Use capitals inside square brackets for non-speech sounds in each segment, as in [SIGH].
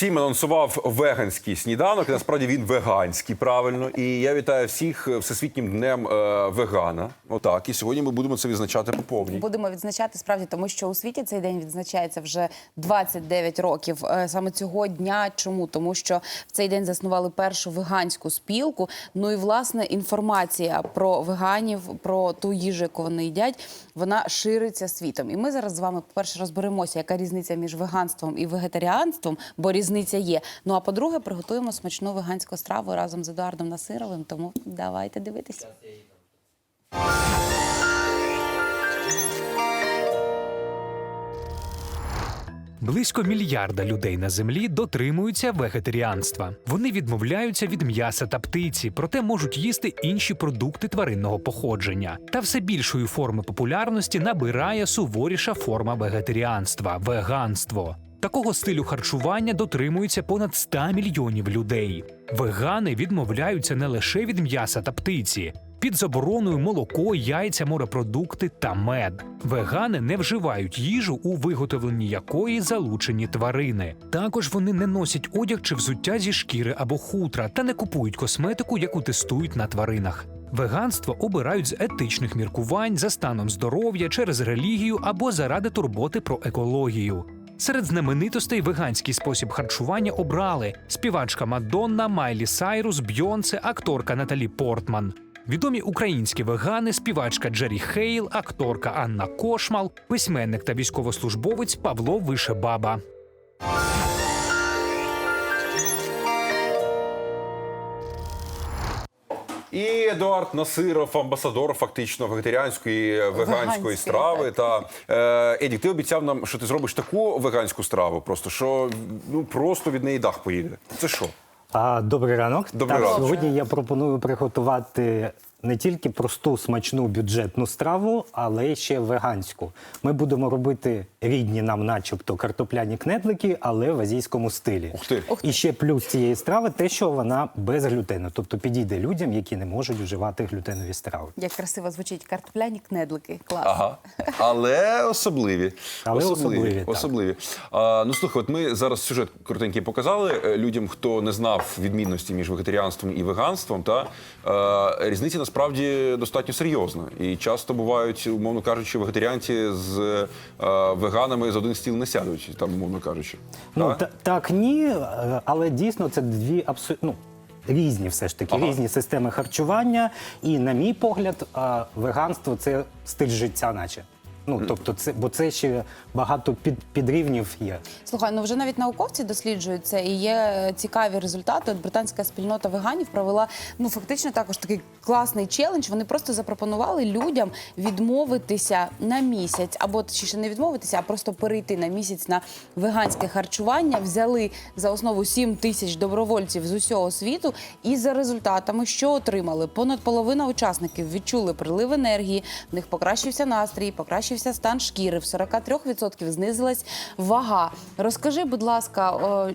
Всім анонсував веганський сніданок. Насправді він веганський, правильно. І я вітаю всіх всесвітнім днем е, вегана. Отак. І сьогодні ми будемо це відзначати по повній. Будемо відзначати справді, тому що у світі цей день відзначається вже 29 років. Е, Саме цього дня. Чому? Тому що в цей день заснували першу веганську спілку. Ну і власне інформація про веганів, про ту їжу, яку вони їдять, вона шириться світом. І ми зараз з вами, по-перше, розберемося, яка різниця між веганством і вегетаріанством, бо різниця є. Ну а по-друге, приготуємо смачну веганську страву разом з Едуардом Насировим. Тому давайте дивитися. Близько мільярда людей на землі дотримуються вегетаріанства. Вони відмовляються від м'яса та птиці, проте можуть їсти інші продукти тваринного походження. Та все більшої форми популярності набирає суворіша форма вегетаріанства веганство. Такого стилю харчування дотримується понад 100 мільйонів людей. Вегани відмовляються не лише від м'яса та птиці. Під забороною молоко, яйця, морепродукти та мед. Вегани не вживають їжу, у виготовленні якої залучені тварини. Також вони не носять одяг чи взуття зі шкіри або хутра та не купують косметику, яку тестують на тваринах. Веганство обирають з етичних міркувань за станом здоров'я через релігію або заради турботи про екологію. Серед знаменитостей веганський спосіб харчування обрали співачка Мадонна, Майлі Сайрус, Бьонсе, акторка Наталі Портман. Відомі українські вегани, співачка Джері Хейл, акторка Анна Кошмал, письменник та військовослужбовець Павло Вишебаба. І Едуард Насиров, амбасадор фактично вегетаріанської веганської Веганської, страви. Та е, Еді, ти обіцяв нам, що ти зробиш таку веганську страву, просто що ну просто від неї дах поїде. Це що? А, добрий ранок. Добрий так, ранок. Сьогодні я пропоную приготувати не тільки просту смачну бюджетну страву, але ще веганську. Ми будемо робити рідні нам, начебто, картопляні кнедлики, але в азійському стилі. Ух ти. І ще плюс цієї страви те, що вона без глютену, тобто підійде людям, які не можуть вживати глютенові страви. Як красиво звучить картопляні кнедлики. Клас. Ага. Але особливі. Але особливі, так. особливі. А, ну слухай, от ми зараз сюжет коротенький показали е, людям, хто не знав відмінності між вегетаріанством і веганством. Та е, різниця насправді достатньо серйозна. І часто бувають, умовно кажучи, вегетаріанці з е, веганами з один стіл не сядуть, там, умовно кажучи. Ну Та? та, так, ні, е, але дійсно це дві абсолютно. Ну, Різні все ж таки, Ага. різні системи харчування. І, на мій погляд, веганство це стиль життя, наче. Ну, тобто, це, бо це ще багато під, підрівнів є. Слухай, ну вже навіть науковці досліджують це, і є цікаві результати. От британська спільнота веганів провела ну фактично також такий класний челендж. Вони просто запропонували людям відмовитися на місяць, або точніше не відмовитися, а просто перейти на місяць на веганське харчування. Взяли за основу 7 тисяч добровольців з усього світу, і за результатами, що отримали, понад половина учасників відчули прилив енергії, в них покращився настрій, покращився стан шкіри. В 43% знизилась вага. Розкажи, будь ласка,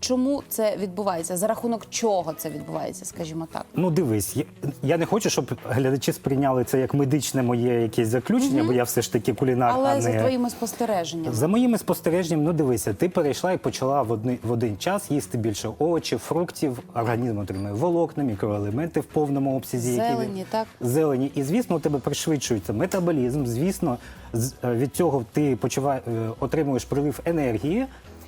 чому це відбувається? За рахунок чого це відбувається, скажімо так. Ну, дивись, я, не хочу, щоб глядачі сприйняли це як медичне моє якесь заключення, бо я все ж таки кулінар, а Але не за твоїми спостереженнями. За моїми спостереженнями, ну дивися, ти перейшла і почала в один, в один час їсти більше овочів, фруктів, організм отримує волокна, мікроелементи в повному обсязі. які Зелені, так? Зелені. І звісно, у тебе пришвидшується метаболізм. Звісно, з- від цього ти почуває, е, отримуєш прилив енергії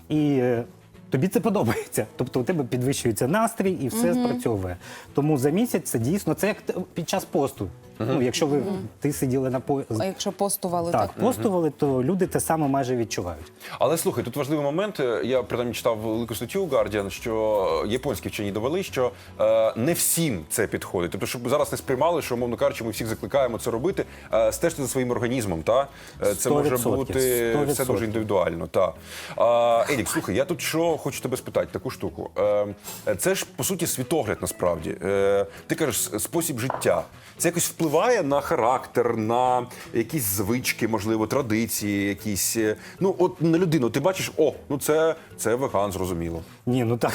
і. е, Тобі це подобається, тобто у тебе підвищується настрій і все спрацьовує. Тому за місяць це дійсно це як під час посту. Ну, якщо ви ти сиділи на по А якщо постували, так, так? постували, то люди те саме майже відчувають. Але слухай, тут важливий момент. Е, Я принаймні читав велику статтю у Guardian, що японські вчені довели, що е, не всім це підходить. Тобто, щоб зараз не сприймали, що умовно кажучи, ми всіх закликаємо це робити. Е, стежте за своїм організмом. Та Е, це може 100%, бути 100%. дуже індивідуально. Та а, Едік, слухай, я тут що хочу тебе спитати, таку штуку. Е, це ж по суті світогляд, насправді. Е, ти кажеш, спосіб життя. Це якось впливає впливає на характер, на якісь звички, можливо, традиції, якісь. Ну, от на людину ти бачиш, о, ну це, це веган, зрозуміло. Ні, ну так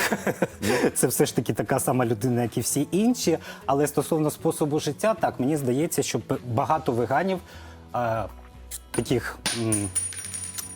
це все ж таки така сама людина, як і всі інші. Але стосовно способу життя, так мені здається, що багато веганів е, таких. м,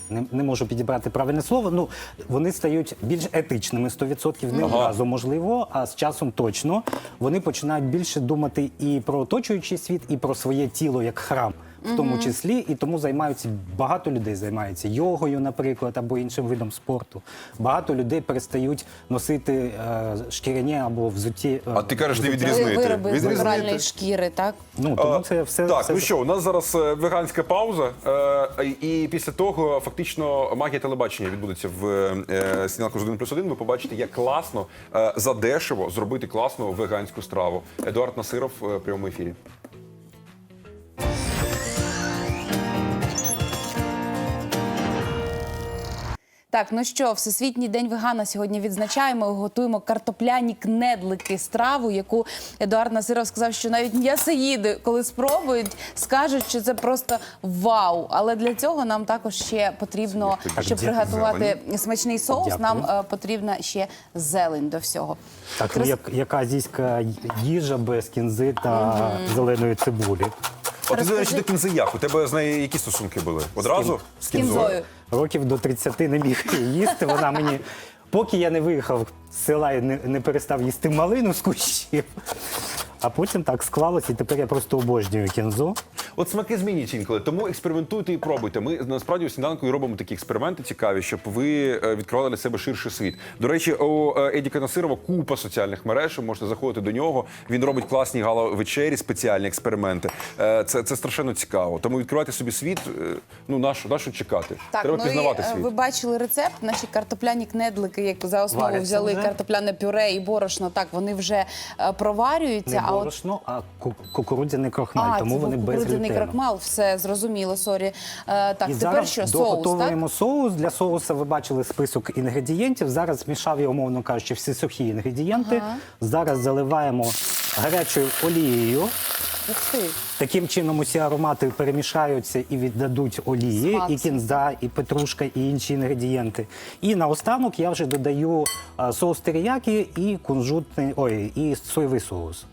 Не, не можу підібрати правильне слово. Ну вони стають більш етичними 100% не одразу можливо, а з часом точно вони починають більше думати і про оточуючий світ, і про своє тіло як храм, в тому числі, і тому займаються багато людей займаються йогою, наприклад, або іншим видом спорту. Багато людей перестають носити е, шкіряні або взуті. е, А ти кажеш, не відрізнити. Вироби з Відрізнити. шкіри, так? Ну тому А, це все так. все Ну що, у нас зараз е, веганська пауза, е, і після того фактично магія телебачення відбудеться в е, сніданку з 1 плюс 1. Ви побачите, як класно е, задешево зробити класну веганську страву. Едуард Насиров е, в прямому ефірі. Так, ну що, Всесвітній день вегана сьогодні відзначаємо. Готуємо картопляні кнедлики, страву, яку Едуард Насиров сказав, що навіть м'ясоїди, коли спробують, скажуть, що це просто вау. Але для цього нам також ще потрібно, щоб приготувати смачний соус, нам е, потрібна ще зелень до всього. Так, ну, як, яка азійська їжа без кінзи та зеленої цибулі. От ти до речі, до кінзиях. У тебе з нею які стосунки були? Одразу? З Кінзою. Років до 30 не міг [LAUGHS] їсти. Вона мені, поки я не виїхав з села і не, не перестав їсти малину з кущів. А потім так склалось, і тепер я просто обожнюю кінзу. От смаки змінюються інколи, тому експериментуйте і пробуйте. Ми насправді у сніданку і робимо такі експерименти цікаві, щоб ви е, відкривали для себе ширший світ. До речі, у е, Едіка Насирова купа соціальних мереж. Можете заходити до нього. Він робить класні гала-вечері, спеціальні експерименти. Е, Це, це страшенно цікаво. Тому відкривайте собі світ. Ну нашу нашу чекати. Так, Треба ну пізнавати і, світ. ви бачили рецепт. Наші картопляні кнедлики, як за основу Варяться взяли вже? картопляне пюре і борошно. Так, вони вже проварюються. А от борошно, а кукурудзяний крохмаль, тому це вони без кукурудзяний глютену. крахмал, все зрозуміло, сорі. Е, так, І тепер зараз що, соус, так? доготовуємо соус. Для соуса ви бачили список інгредієнтів. Зараз змішав я, умовно кажучи, всі сухі інгредієнти. Зараз заливаємо гарячою олією. Таким чином усі аромати перемішаються і віддадуть олії, Смак. і кінза, і петрушка, і інші інгредієнти. І наостанок я вже додаю а, соус теріякі і кунжутний, ой, і соєвий соус.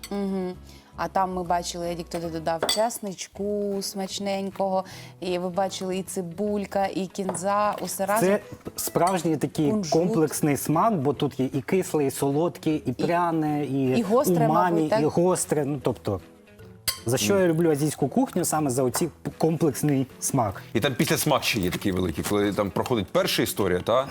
А там ми бачили, Едік туди додав чесничку смачненького, і ви бачили і цибулька, і кінза, усе разом. Це справжній такий Кунжут. комплексний смак, бо тут є і кисле, і солодке, і пряне, і, і гостре, умамі, мабуть, так? і гостре. Ну тобто, за що я люблю азійську кухню, саме за оці комплексний смак. І там після смак ще є такий великий, коли там проходить перша історія, та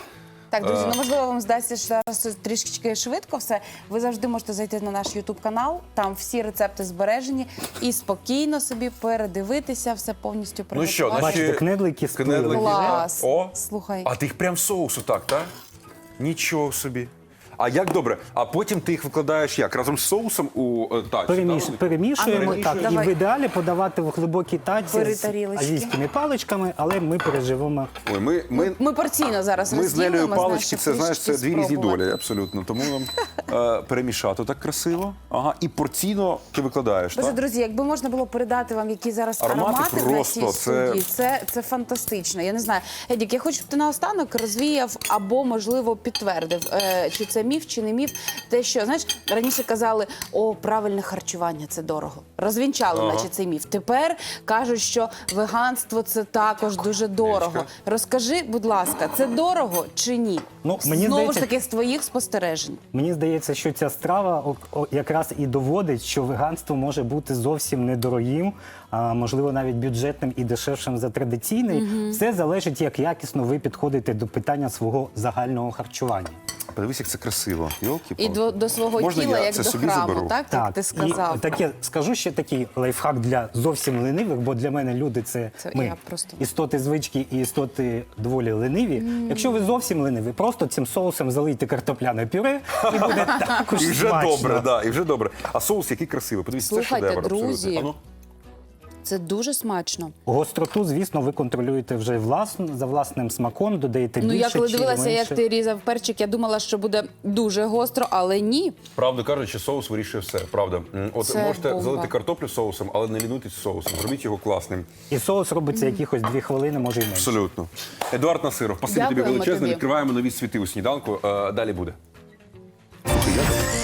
Так, Е. друзі, ну можливо, вам здасться, що зараз трішечки швидко все. Ви завжди можете зайти на наш Ютуб канал. Там всі рецепти збережені і спокійно собі передивитися, все повністю ну що, наші Бачите, кнедлики з. Клас. О, Слухай. А ти їх прям в соусу, так, так? Нічого собі. А як добре? А потім ти їх викладаєш як? Разом з соусом у е, таці? Переміш... так? Перемішуємо А так, давай. і в ідеалі подавати в глибокій таці Бери з тарілочки. азійськими паличками, але ми переживемо. Ой, ми, ми, Ми порційно зараз ми з Нелею розділимо, палички, це знаєш, це дві різні спробувати. долі, абсолютно. Тому нам [LAUGHS] е, перемішати так красиво. Ага, і порційно ти викладаєш. Боже, так? друзі, якби можна було передати вам які зараз Аромати аромати, просто, на цій це- студії, це, це фантастично. Я не знаю. Едік, я хочу, щоб ти наостанок розвіяв або, можливо, підтвердив, е, чи це міф, чи не міф. Те, що знаєш, раніше казали, о, правильне харчування це дорого. Розвінчали, Ага. наче цей міф. Тепер кажуть, що веганство це також дуже дорого. Розкажи, будь ласка, це дорого чи ні? Ну, мені Знову здається- ж таки, з твоїх спостережень. Мені здається, що ця страва якраз і доводить, що веганство може бути зовсім недорогим, а можливо навіть бюджетним і дешевшим за традиційний. Все залежить, як якісно ви підходите до питання свого загального харчування. Подивись, як це красиво. Йолки І до, до свого Можна тіла, я як це до собі храму, заберу? так? Так, ти сказав. І таке скажу ще такий лайфхак для зовсім ленивих, бо для мене люди це, Це ми я просто- істоти звички і істоти доволі лениві. Якщо ви зовсім лениві, просто цим соусом залийте картопляне пюре і буде [LAUGHS] також І вже смачно. добре, да, і вже добре. А соус який красивий. Подивіться, Слухайте, це шедевр. друзі. абсолютно. А ну. Це дуже смачно. Гостроту, звісно, ви контролюєте вже власно, за власним смаком, додаєте Ну більше я коли чи дивилася, як ти різав перчик, я думала, що буде дуже гостро, але ні. Правду кажучи, соус вирішує все. Правда. М, От Це можете бомба. залити картоплю соусом, але не лінуйтесь з соусом. Зробіть його класним. І соус робиться якихось дві хвилини, може і менше. Абсолютно. Едуард Насиров, спасибі тобі Дякуємо величезне. тобі. Відкриваємо нові світи у сніданку. Е, Далі буде. Слухай, я